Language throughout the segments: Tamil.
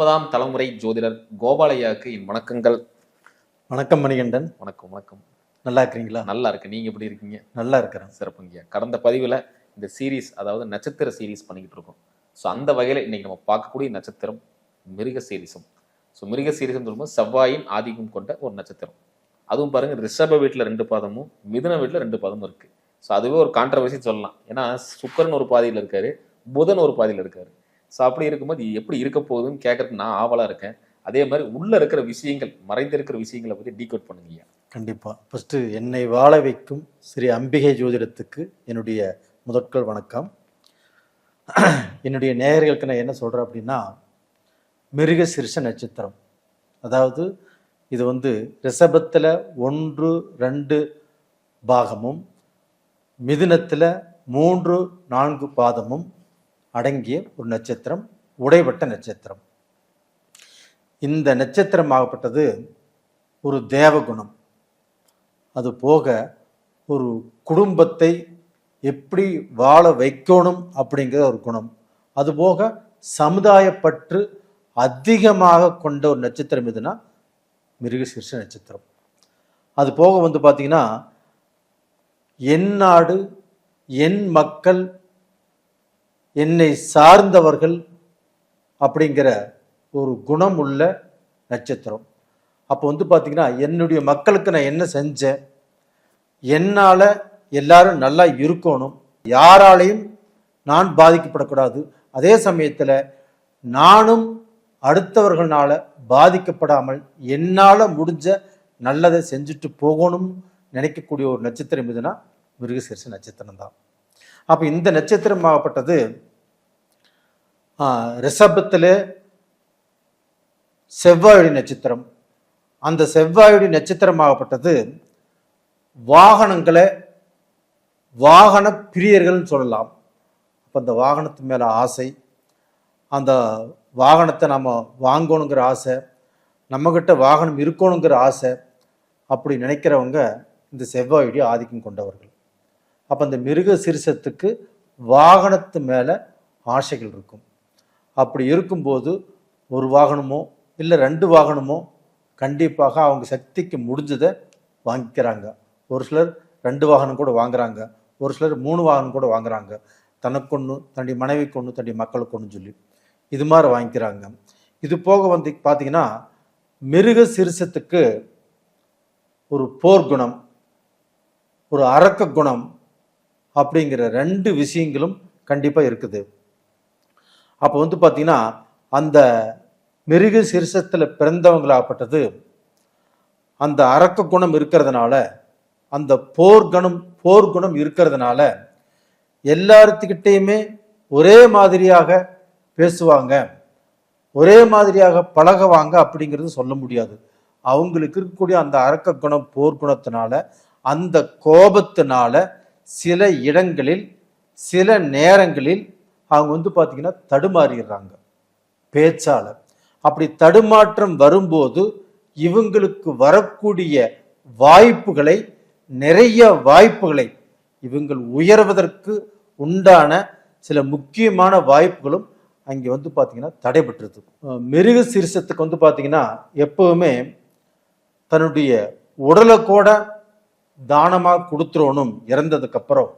ஒன்பதாம் தலைமுறை ஜோதிடர் கோபாலையாவுக்கு என் வணக்கங்கள். வணக்கம் மணிகண்டன். வணக்கம் வணக்கம். நல்லா இருக்கிறீங்களா? நல்லா இருக்கு நீங்க எப்படி இருக்கீங்க? நல்லா இருக்கிறேன். சிறப்புங்கய்யா கடந்த பதிவில் இந்த சீரீஸ் அதாவது நட்சத்திர சீரீஸ் பண்ணிக்கிட்டு இருக்கோம். ஸோ அந்த வகையில் இன்னைக்கு நம்ம பார்க்கக்கூடிய நட்சத்திரம் மிருக சீரிசம் ஸோ மிருக சீரிசம் சொல்லும்போது செவ்வாயின் ஆதிக்கம் கொண்ட ஒரு நட்சத்திரம். அதுவும் பாருங்க ரிஷப வீட்டில் ரெண்டு பாதமும் மிதுன வீட்டில் ரெண்டு பாதமும் இருக்கு. ஸோ அதுவே ஒரு கான்ட்ரவர்சி சொல்லலாம். ஏன்னா சுக்கரன் ஒரு பாதியில் இருக்காரு புதன் ஒரு பாதியில் இருக்காரு. ஸோ அப்படி இருக்கும்போது எப்படி இருக்க போகுதுன்னு கேட்கறதுக்கு நான் ஆவலாக இருக்கேன். அதே மாதிரி உள்ள இருக்கிற விஷயங்கள் மறைந்திருக்கிற விஷயங்களை பற்றி டீகோட் பண்ணுங்கய்யா. கண்டிப்பாக ஃபஸ்ட்டு என்னை வாழ வைக்கும் ஸ்ரீ அம்பிகை ஜோதிடத்துக்கு என்னுடைய முதற்கள் வணக்கம். என்னுடைய நேயர்களுக்கு நான் என்ன சொல்கிறேன் அப்படின்னா மிருக சிறுஷ நட்சத்திரம். அதாவது இது வந்து ரிஷபத்தில் ஒன்று ரெண்டு பாகமும் மிதுனத்தில் மூன்று நான்கு பாதமும் அடங்கிய ஒரு நட்சத்திரம் உடைவட்ட நட்சத்திரம். இந்த நட்சத்திரமாகப்பட்டது ஒரு தேவகுணம். அது போக ஒரு குடும்பத்தை எப்படி வாழ வைக்கணும் அப்படிங்கிற ஒரு குணம். அதுபோக சமுதாயப்பற்று அதிகமாக கொண்ட ஒரு நட்சத்திரம் எதுனா மிருகசீர்ஷ நட்சத்திரம். அது போக வந்து பார்த்திங்கன்னா என் நாடு என் மக்கள் என்னை சார்ந்தவர்கள் அப்படிங்கிற ஒரு குணம் உள்ள நட்சத்திரம். அப்போ வந்து பார்த்திங்கன்னா என்னுடைய மக்களுக்கு நான் என்ன செஞ்சேன்? என்னால் எல்லாரும் நல்லா இருக்கணும். யாராலையும் நான் பாதிக்கப்படக்கூடாது. அதே சமயத்தில் நானும் அடுத்தவர்களால் பாதிக்கப்படாமல் என்னால் முடிஞ்ச நல்லதை செஞ்சுட்டு போகணும் நினைக்கக்கூடிய ஒரு நட்சத்திரம் எதுனா மிருகசீர்ஷ நட்சத்திரம் தான் அப்போ இந்த நட்சத்திரமாகப்பட்டது ரிஷபத்தில் செவ்வாயுடைய நட்சத்திரம். அந்த செவ்வாயுடைய நட்சத்திரமாகப்பட்டது வாகனங்களை வாகன பிரியர்கள்னு சொல்லலாம். அப்போ அந்த வாகனத்து மேலே ஆசை அந்த வாகனத்தை நம்ம வாங்கணுங்கிற ஆசை நம்மக்கிட்ட வாகனம் இருக்கணுங்கிற ஆசை அப்படி நினைக்கிறவங்க இந்த செவ்வாயுடைய ஆதிக்கம் கொண்டவர்கள். அப்போ அந்த மிருக சிறுசத்துக்கு வாகனத்து மேலே ஆசைகள் இருக்கும். அப்படி இருக்கும்போது ஒரு வாகனமோ இல்லை ரெண்டு வாகனமோ கண்டிப்பாக அவங்க சக்திக்கு முடிஞ்சதை வாங்கிக்கிறாங்க. ஒரு சிலர் ரெண்டு வாகனம் கூட வாங்குறாங்க. ஒரு சிலர் மூணு வாகனம் கூட வாங்குறாங்க. தனக்கு ஒன்று தன்னுடைய மனைவிக்கு ஒன்று தன்னுடைய மக்களுக்கு ஒன்று சொல்லி. இது மாதிரி வாங்கிக்கிறாங்க. இது போக வந்து பார்த்தீங்கன்னா மிருக சிறுசத்துக்கு ஒரு போர்க்குணம் ஒரு அரக்க குணம் அப்படிங்கிற ரெண்டு விஷயங்களும் கண்டிப்பாக இருக்குது. அப்போ வந்து பார்த்தீங்கன்னா அந்த மிருக சிறுசத்தில் பிறந்தவங்களாகப்பட்டது அந்த அரக்க குணம் இருக்கிறதுனால அந்த போர்க்குணம் போர்க்குணம் இருக்கிறதுனால எல்லாத்துக்கிட்டேயுமே ஒரே மாதிரியாக பேசுவாங்க. ஒரே மாதிரியாக பழகுவாங்க அப்படிங்கிறது சொல்ல முடியாது. அவங்களுக்கு இருக்கக்கூடிய அந்த அரக்க குணம் போர்க்குணத்தினால அந்த கோபத்தினால சில இடங்களில் சில நேரங்களில் அவங்க வந்து பார்த்திங்கன்னா தடுமாறிடுறாங்க. பேச்சால் அப்படி தடுமாற்றம் வரும்போது இவங்களுக்கு வரக்கூடிய வாய்ப்புகளை நிறைய வாய்ப்புகளை இவங்கள் உயர்வதற்கு உண்டான சில முக்கியமான வாய்ப்புகளும் அங்கே வந்து பார்த்திங்கன்னா தடைபட்டுருது. அஹ் மிருக சிறுசத்துக்கு வந்து பார்த்திங்கன்னா எப்பவுமே தன்னுடைய உடலை கூட தானமாக கொடுத்துருவனும் இறந்ததுக்கு அப்புறம்.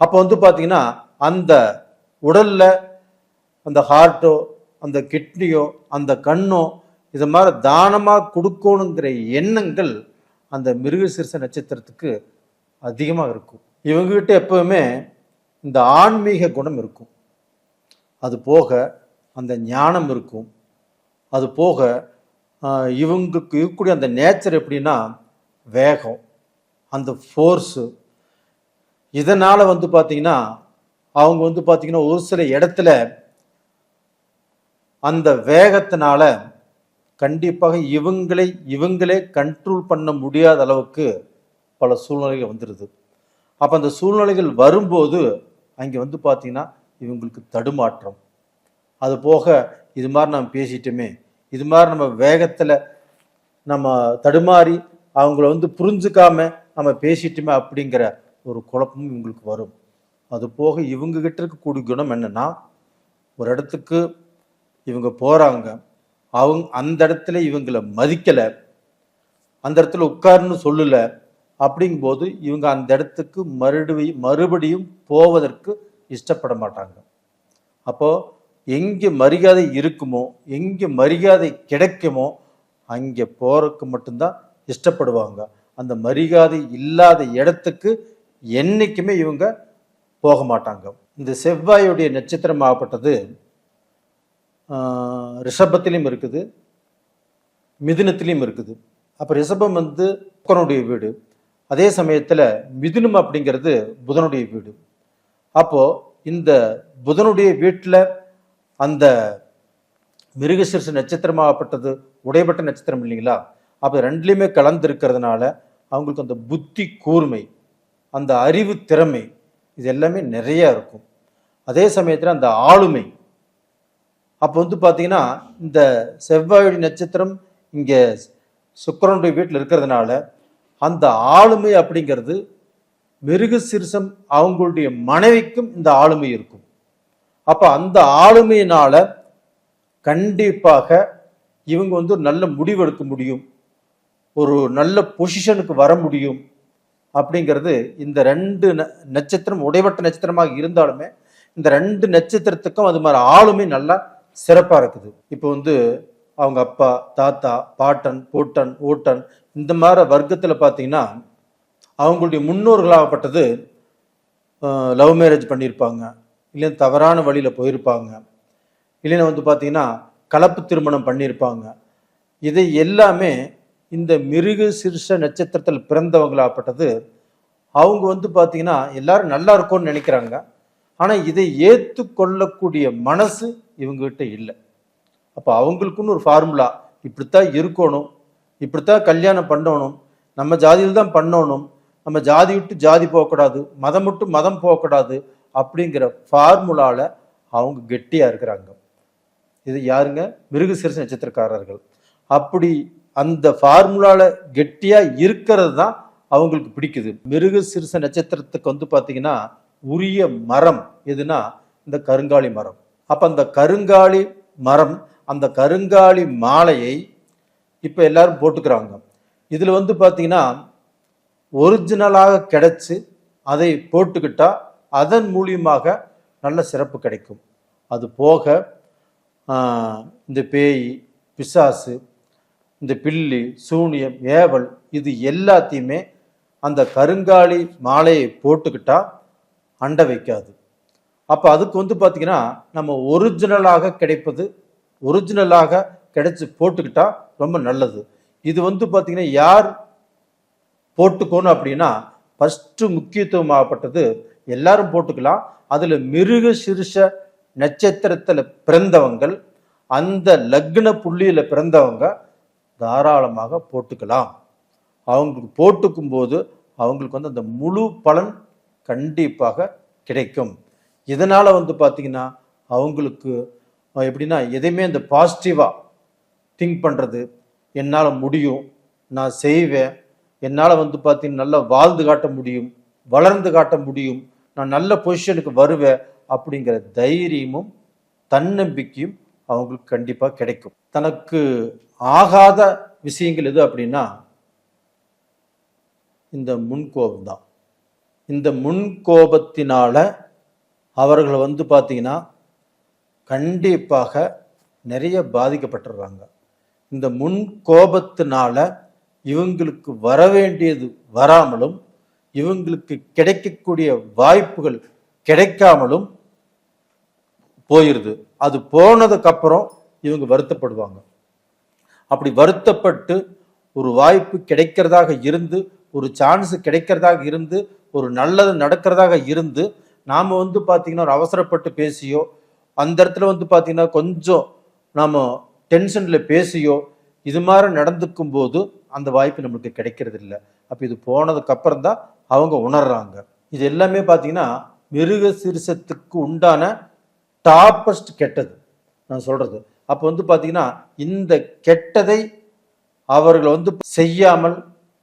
அப்போ வந்து பார்த்தீங்கன்னா அந்த உடலில் அந்த ஹார்ட்டோ அந்த கிட்னியோ அந்த கண்ணோ இது மாதிரி தானமாக கொடுக்கணுங்கிற எண்ணங்கள் அந்த மிருகசீர்ஷ நட்சத்திரத்துக்கு அதிகமாக இருக்கும். இவங்ககிட்ட எப்பவுமே இந்த ஆன்மீக குணம் இருக்கும். அது போக அந்த ஞானம் இருக்கும். அது போக இவங்களுக்கு இருக்கக்கூடிய அந்த நேச்சர் எப்படின்னா வேகம். அந்த ஃபோர்ஸு இதனால் வந்து பார்த்திங்கன்னா அவங்க வந்து பார்த்திங்கன்னா ஒரு சில இடத்துல அந்த வேகத்தினால கண்டிப்பாக இவங்களை இவங்களே கண்ட்ரோல் பண்ண முடியாத அளவுக்கு பல சூழ்நிலைகள் வந்துடுது அப்போ அந்த சூழ்நிலைகள் வரும்போது அங்கே வந்து பார்த்தீங்கன்னா இவங்களுக்கு தடுமாற்றம். அது போக இது மாதிரி நம்ம பேசிட்டோமே இது மாதிரி நம்ம வேகத்தில் நம்ம தடுமாறி அவங்கள வந்து புரிஞ்சுக்காம நம்ம பேசிட்டோமே அப்படிங்கிற ஒரு குழப்பமும் இவங்களுக்கு வரும். அது போக இவங்க கிட்ட இருக்கக்கூடிய குணம் என்னன்னா ஒரு இடத்துக்கு இவங்க போகிறாங்க அவங்க அந்த இடத்துல இவங்களை மதிக்கலை. அந்த இடத்துல உட்காருன்னு சொல்லலை. அப்படிங்கும்போது இவங்க அந்த இடத்துக்கு மறுபடியும் மறுபடியும் போவதற்கு இஷ்டப்பட மாட்டாங்க. அப்போது எங்கே மரியாதை இருக்குமோ எங்கே மரியாதை கிடைக்குமோ அங்கே போகிறதுக்கு மட்டும்தான் இஷ்டப்படுவாங்க. அந்த மரியாதை இல்லாத இடத்துக்கு என்றைக்குமே இவங்க போக மாட்டாங்க. இந்த செவ்வாயுடைய நட்சத்திரம் ஆகப்பட்டது ரிஷபத்திலையும் இருக்குது மிதுனத்திலையும் இருக்குது. அப்போ ரிஷபம் வந்து புக்கனுடைய வீடு. அதே சமயத்தில் மிதுனம் அப்படிங்கிறது புதனுடைய வீடு. அப்போது இந்த புதனுடைய வீட்டில் அந்த மிருகசீர்ஷ நட்சத்திரமாகப்பட்டது உடைபட்ட நட்சத்திரம் இல்லைங்களா? அப்போ ரெண்டுலேயுமே கலந்து இருக்கிறதுனால அவங்களுக்கு அந்த புத்தி கூர்மை அந்த அறிவு திறமை இது எல்லாமே நிறையா இருக்கும். அதே சமயத்தில் அந்த ஆளுமை. அப்போ வந்து பார்த்தீங்கன்னா இந்த செவ்வாயுடைய நட்சத்திரம் இங்கே சுக்கிரனுடைய வீட்டில் இருக்கிறதுனால அந்த ஆளுமை அப்படிங்கிறது மிருகசீர்ஷம் அவங்களுடைய மனைவிக்கும் இந்த ஆளுமை இருக்கும். அப்போ அந்த ஆளுமையினால் கண்டிப்பாக இவங்க வந்து நல்ல முடிவெடுக்க முடியும். ஒரு நல்ல பொசிஷனுக்கு வர முடியும் அப்படிங்கிறது இந்த ரெண்டு நட்சத்திரம் உடைவட்ட நட்சத்திரமாக இருந்தாலுமே இந்த ரெண்டு நட்சத்திரத்துக்கும் அது மாதிரி ஆளுமை நல்லா சிறப்பாக இருக்குது. இப்போ வந்து அவங்க அப்பா தாத்தா பாட்டன் பூட்டன் ஊட்டன் இந்த மாதிரி வர்க்கத்தில் பார்த்தீங்கன்னா அவங்களுடைய முன்னோர்களாகப்பட்டது லவ் மேரேஜ் பண்ணியிருப்பாங்க. இல்லைன்னு தவறான வழியில் போயிருப்பாங்க. இல்லைன்னா வந்து பார்த்தீங்கன்னா கலப்பு திருமணம் பண்ணியிருப்பாங்க. இதை எல்லாமே இந்த மிருக சிறுஷ நட்சத்திரத்தில் பிறந்தவங்களாப்பட்டது அவங்க வந்து பார்த்தீங்கன்னா எல்லாரும் நல்லா இருக்கும்னு நினைக்கிறாங்க. ஆனால் இதை ஏற்றுக்கொள்ளக்கூடிய மனசு இவங்ககிட்ட இல்லை. அப்போ அவங்களுக்குன்னு ஒரு ஃபார்முலா இப்படித்தான் இருக்கணும் இப்படித்தான் கல்யாணம் பண்ணணும் நம்ம ஜாதியில் தான் பண்ணணும் நம்ம ஜாதி விட்டு ஜாதி போகக்கூடாது மதம் விட்டு மதம் போகக்கூடாது அப்படிங்கிற ஃபார்முலாவில் அவங்க கெட்டியாக இருக்கிறாங்க. இது யாருங்க? மிருகசீரிச நட்சத்திரக்காரர்கள். அப்படி அந்த ஃபார்முலாவில் கெட்டியாக இருக்கிறது தான் அவங்களுக்கு பிடிக்குது. மிருக சிறுச நட்சத்திரத்துக்கு வந்து பார்த்தீங்கன்னா உரிய மரம் எதுனா இந்த கருங்காலி மரம். அப்போ அந்த கருங்காலி மரம் அந்த கருங்காலி மாலையை இப்போ எல்லாரும் போட்டுக்கிறாங்க. இதில் வந்து பார்த்தீங்கன்னா ஒரிஜினலாக கிடச்சி அதை போட்டுக்கிட்டால் அதன் மூலியமாக நல்ல சிறப்பு கிடைக்கும். அது போக இந்த பேய் பிசாசு இந்த பில்லி சூனியம் ஏவல் இது எல்லாத்தையுமே அந்த கருங்காலி மாலையை போட்டுக்கிட்டா அண்டை வைக்காது. அப்போ அதுக்கு வந்து பார்த்தீங்கன்னா நம்ம ஒரிஜினலாக கிடைப்பது ஒரிஜினலாக கிடைச்சி போட்டுக்கிட்டா ரொம்ப நல்லது. இது வந்து பார்த்தீங்கன்னா யார் போட்டுக்கணும் அப்படின்னா ஃபஸ்ட்டு முக்கியத்துவமாகப்பட்டது எல்லாரும் போட்டுக்கலாம். அதில் மிருக சிறுஷ நட்சத்திரத்தில் பிறந்தவங்கள் அந்த லக்ன புள்ளியில் பிறந்தவங்க தாராளமாக போட்டுக்கலாம். அவங்களுக்கு போட்டுக்கும் போது அவங்களுக்கு வந்து அந்த முழு பலன் கண்டிப்பாக கிடைக்கும். இதனால் வந்து பார்த்திங்கன்னா அவங்களுக்கு எப்படின்னா எதையுமே இந்த பாசிட்டிவாக திங்க் பண்ணுறது என்னால் முடியும். நான் செய்வேன். என்னால் வந்து பார்த்தீங்கன்னா நல்லா வாழ்ந்து காட்ட முடியும். வளர்ந்து காட்ட முடியும். நான் நல்ல பொசிஷனுக்கு வருவேன் அப்படிங்கிற தைரியமும் தன்னம்பிக்கையும் அவங்களுக்கு கண்டிப்பாக கிடைக்கும். தனக்கு ஆகாத விஷயங்கள் எது அப்படின்னா இந்த முன்கோபம் தான் இந்த முன்கோபத்தினால அவர்கள் வந்து பார்த்தீங்கன்னா கண்டிப்பாக நிறைய பாதிக்கப்பட்டுடுறாங்க இந்த முன் கோபத்தினால இவங்களுக்கு வர வேண்டியது வராமலும் இவங்களுக்கு கிடைக்கக்கூடிய வாய்ப்புகள் கிடைக்காமலும் போயிடுது அது போனதுக்கப்புறம் இவங்க வருத்தப்படுவாங்க. அப்படி வருத்தப்பட்டு ஒரு வாய்ப்பு கிடைக்கிறதாக இருந்து ஒரு சான்ஸ் கிடைக்கிறதாக இருந்து ஒரு நல்லது நடக்கிறதாக இருந்து நாம் வந்து பார்த்தீங்கன்னா ஒரு அவசரப்பட்டு பேசியோ அந்த இடத்துல வந்து பார்த்தீங்கன்னா கொஞ்சம் நாம் டென்ஷனில் பேசியோ இது மாதிரி நடந்துக்கும் போது அந்த வாய்ப்பு நம்மளுக்கு கிடைக்கிறது இல்லை அப்போ இது போனதுக்கப்புறம் தான் அவங்க உணர்றாங்க. இது எல்லாமே பார்த்தீங்கன்னா மிருக சிறுசத்துக்கு உண்டான டாப்பஸ்ட் கெட்டது. நான் சொல்கிறது அப்போ வந்து பார்த்தீங்கன்னா இந்த கெட்டதை அவர்கள் வந்து செய்யாமல்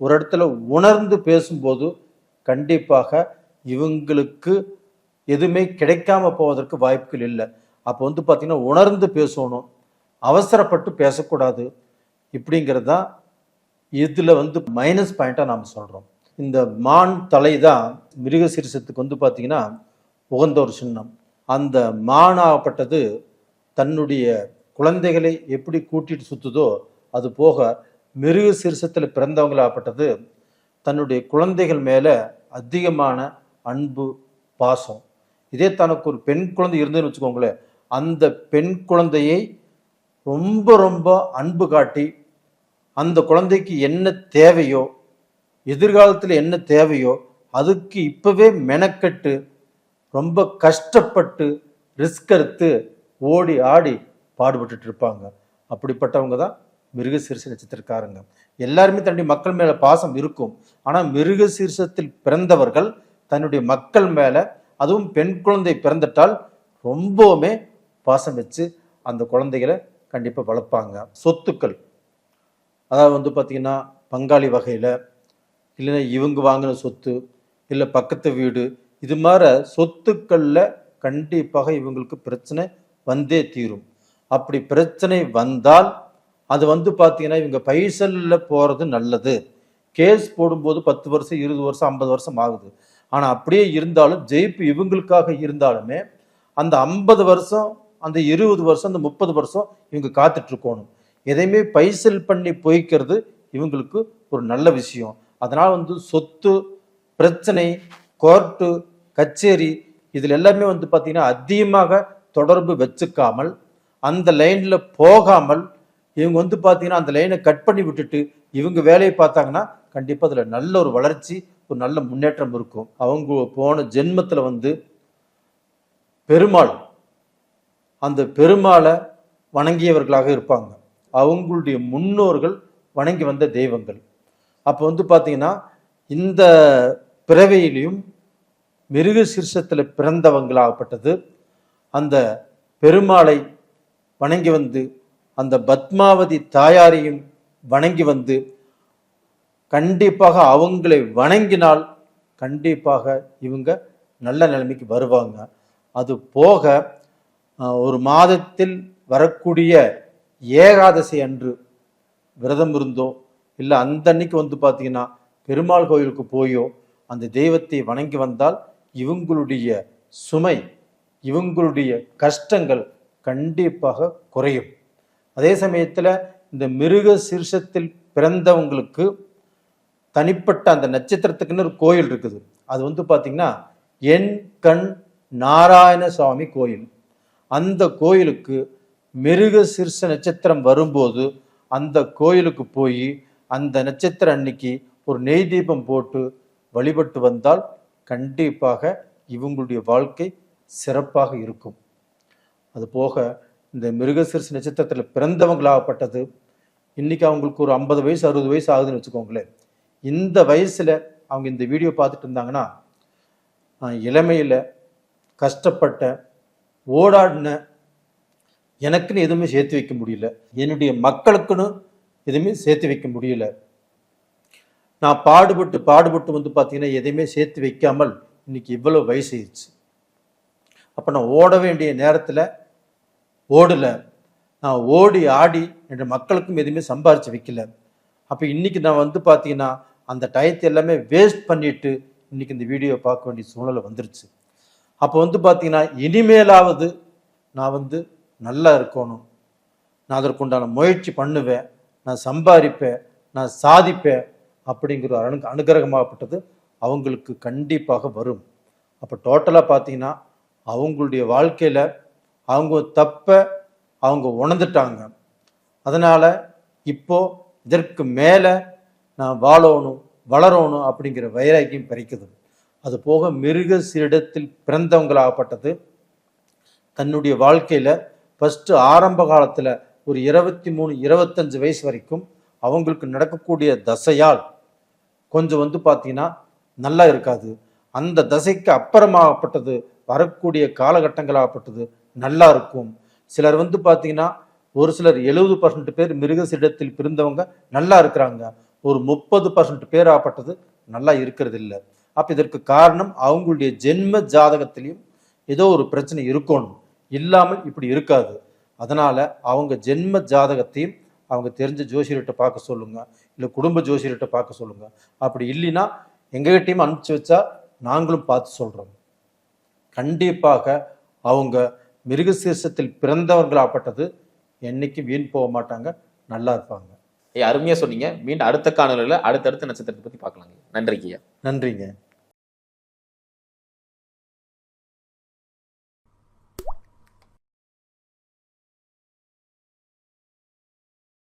ஒரு இடத்துல உணர்ந்து பேசும்போது கண்டிப்பாக இவங்களுக்கு எதுவுமே கிடைக்காம போவதற்கு வாய்ப்புகள் இல்லை. அப்போ வந்து பார்த்தீங்கன்னா உணர்ந்து பேசணும் அவசரப்பட்டு பேசக்கூடாது இப்படிங்கிறது தான் இதில் வந்து மைனஸ் பாயிண்ட்டாக நாம் சொல்கிறோம் இந்த மான் தலை தான் மிருக மிருகசீரிசத்துக்கு வந்து பார்த்தீங்கன்னா உகந்த ஒரு சின்னம். அந்த மானாகப்பட்டது தன்னுடைய குழந்தைகளை எப்படி கூட்டிட்டு சுத்துதோ அது போக மிருக சீர்சத்தில் பிறந்தவங்களாகப்பட்டது தன்னுடைய குழந்தைகள் மேலே அதிகமான அன்பு பாசம். இதே தனக்கு ஒரு பெண் குழந்தை இருந்ததுன்னு வச்சுக்கோங்களேன். அந்த பெண் குழந்தையை ரொம்ப ரொம்ப அன்பு காட்டி அந்த குழந்தைக்கு என்ன தேவையோ எதிர்காலத்தில் என்ன தேவையோ அதுக்கு இப்போவே மெனக்கட்டு ரொம்ப கஷ்டப்பட்டு ரிஸ்க் எடுத்து ஓடி ஆடி பாடுபட்டு இருப்பாங்க அப்படிப்பட்டவங்க தான் மிருகசீர்ஷ நட்சத்திரக்காரங்க. எல்லாருமே தன்னுடைய மக்கள் மேல பாசம் இருக்கும். ஆனா மிருகசீர்ஷத்தில் பிறந்தவர்கள் தன்னுடைய மக்கள் மேல அதுவும் பெண் குழந்தை பிறந்துட்டால் ரொம்பவுமே பாசம் வச்சு அந்த குழந்தைகளை கண்டிப்பா வளர்ப்பாங்க. சொத்துக்கள். அதாவது வந்து பார்த்தீங்கன்னா பங்காளி வகையில் இல்லைன்னா இவங்க வாங்கின சொத்து இல்லை பக்கத்து வீடு இது மாதிரி சொத்துக்களில் கண்டிப்பாக இவங்களுக்கு பிரச்சனை வந்தே தீரும். அப்படி பிரச்சனை வந்தால் அது வந்து பார்த்தீங்கன்னா இவங்க பைசலில் போகிறது நல்லது. கேஸ் போடும்போது பத்து வருஷம் இருபது வருஷம் ஐம்பது வருஷம் ஆகுது. ஆனால் அப்படியே இருந்தாலும் ஜெயிப்பு இவங்களுக்காக இருந்தாலுமே அந்த ஐம்பது வருஷம் அந்த இருபது வருஷம் அந்த முப்பது வருஷம் இவங்க காத்துட்டு இருக்கணும். எதையுமே பைசல் பண்ணி போய்க்கிறது இவங்களுக்கு ஒரு நல்ல விஷயம். அதனால் வந்து சொத்து பிரச்சனை கோர்ட்டு கச்சேரி இதில் எல்லாமே வந்து பார்த்திங்கன்னா அதிகமாக தொடர்பு வச்சுக்காமல் அந்த லைனில் போகாமல் இவங்க வந்து பார்த்தீங்கன்னா அந்த லைனை கட் பண்ணி விட்டுட்டு இவங்க வேலையை பார்த்தாங்கன்னா கண்டிப்பாக அதில் நல்ல ஒரு வளர்ச்சி ஒரு நல்ல முன்னேற்றம் இருக்கும். அவங்க போன ஜென்மத்தில் வந்து பெருமாள் அந்த பெருமாளை வணங்கியவர்களாக இருப்பாங்க. அவங்களுடைய முன்னோர்கள் வணங்கி வந்த தெய்வங்கள். அப்போ வந்து பார்த்தீங்கன்னா இந்த பிறவியிலையும் மிருக சீர்ஷத்தில் பிறந்தவங்களாகப்பட்டது. அந்த பெருமாளை வணங்கி வந்து அந்த பத்மாவதி தாயாரையும் வணங்கி வந்து கண்டிப்பாக அவங்களை வணங்கினால் கண்டிப்பாக இவங்க நல்ல நிலைமைக்கு வருவாங்க. அது போக ஒரு மாதத்தில் வரக்கூடிய ஏகாதசி அன்று விரதம் இருந்தோ இல்லை அந்த அன்னைக்கு வந்து பார்த்தீங்கன்னா பெருமாள் கோயிலுக்கு போயோ அந்த தெய்வத்தை வணங்கி வந்தால் இவங்களுடைய சுமை இவங்களுடைய கஷ்டங்கள் கண்டிப்பாக குறையும். அதே சமயத்தில் இந்த மிருக சீர்ஷத்தில் பிறந்தவங்களுக்கு தனிப்பட்ட அந்த நட்சத்திரத்துக்குன்னு ஒரு கோயில் இருக்குது. அது வந்து பார்த்திங்கன்னா என் கண் நாராயண சுவாமி கோயில். அந்த கோயிலுக்கு மிருக சீர்ஷ நட்சத்திரம் வரும்போது அந்த கோயிலுக்கு போய் அந்த நட்சத்திரம் அன்னைக்கு ஒரு நெய் தீபம் போட்டு வழிபட்டு வந்தால் கண்டிப்பாக இவங்களுடைய வாழ்க்கை சிறப்பாக இருக்கும். அது போக இந்த மிருகசீர்ஷ நட்சத்திரத்தில் பிறந்தவங்களாகப்பட்டது இன்றைக்கி அவங்களுக்கு ஒரு ஐம்பது வயசு அறுபது வயசு ஆகுதுன்னு வச்சுக்கோங்களேன். இந்த வயசில் அவங்க இந்த வீடியோ பார்த்துட்டு இருந்தாங்கன்னா நான் கஷ்டப்பட்ட ஓடாடின எனக்குன்னு எதுவுமே சேர்த்து வைக்க முடியல. என்னுடைய மக்களுக்குன்னு எதுவுமே சேர்த்து வைக்க முடியல. நான் பாடுபட்டு பாடுபட்டு வந்து பார்த்தீங்கன்னா எதையுமே சேர்த்து வைக்காமல் இன்னைக்கு இவ்வளோ வயசாயிருச்சு அப்போ நான் ஓட வேண்டிய நேரத்தில் ஓடல. நான் ஓடி ஆடி என்ற மக்களுக்கும் எதுவுமே சம்பாரித்து வைக்கல. அப்போ இன்றைக்கி நான் வந்து பார்த்தீங்கன்னா அந்த டயத்தை எல்லாமே வேஸ்ட் பண்ணிட்டு இன்னைக்கு இந்த வீடியோ பார்க்க வேண்டிய சூழ்நிலை வந்துருச்சு. அப்போ வந்து பார்த்தீங்கன்னா இனிமேலாவது நான் வந்து நல்லா இருக்கணும். நான் அதற்குண்டான முயற்சி பண்ணுவேன். நான் சம்பாதிப்பேன். நான் சாதிப்பேன் அப்படிங்கிற ஒரு அனு அனுகிரகமாகப்பட்டது அவங்களுக்கு கண்டிப்பாக வரும். அப்போ டோட்டலாக பார்த்தீங்கன்னா அவங்களுடைய வாழ்க்கையில் அவங்க தப்பை அவங்க உணர்ந்துட்டாங்க. அதனால் இப்போ இதற்கு மேலே நான் வாழணும் வளரணும் அப்படிங்கிற வைராக்கியம் பறிக்குது. அது போக மிருக சீரிடத்தில் பிறந்தவங்களாகப்பட்டது. தன்னுடைய வாழ்க்கையில் ஃபஸ்ட்டு ஆரம்ப காலத்தில் ஒரு இருபத்தி மூணு இருபத்தஞ்சு வயசு வரைக்கும் அவங்களுக்கு நடக்கக்கூடிய தசையால் கொஞ்சம் வந்து பார்த்தீங்கன்னா நல்லா இருக்காது. அந்த தசைக்கு அப்புறமாகப்பட்டது வரக்கூடிய காலகட்டங்களாகப்பட்டது நல்லா இருக்கும் சிலர் வந்து பார்த்தீங்கன்னா ஒரு சிலர் எழுபது பர்சன்ட் பேர் மிருகசிடத்தில் பிறந்தவங்க நல்லா இருக்கிறாங்க ஒரு முப்பது பர்சன்ட் பேர் ஆப்பட்டது நல்லா இருக்கிறது இல்லை அப்போ இதற்கு காரணம் அவங்களுடைய ஜென்ம ஜாதகத்திலையும் ஏதோ ஒரு பிரச்சனை இருக்கணும். இல்லாமல் இப்படி இருக்காது. அதனால் அவங்க ஜென்ம ஜாதகத்தையும் அவங்க தெரிஞ்ச ஜோசியர்கிட்ட பார்க்க சொல்லுங்கள் இல்லை குடும்ப ஜோசியர்கிட்ட பார்க்க சொல்லுங்கள் அப்படி இல்லைன்னா எங்ககிட்டையும் அனுப்பிச்சி வச்சா நாங்களும் பார்த்து சொல்கிறோம் கண்டிப்பாக அவங்க மிருகசீர்ஷத்தில் பிறந்தவர்களாப்பட்டது என்னைக்கும் வீண் போக மாட்டாங்க நல்லா இருப்பாங்க. ஐயா அருமையா சொன்னீங்க. மீண்டும் அடுத்த காணொலியில் அடுத்தடுத்த நட்சத்திரத்தை பத்தி பார்க்கலாங்க. நன்றிக்கு ஐயா. நன்றிங்க.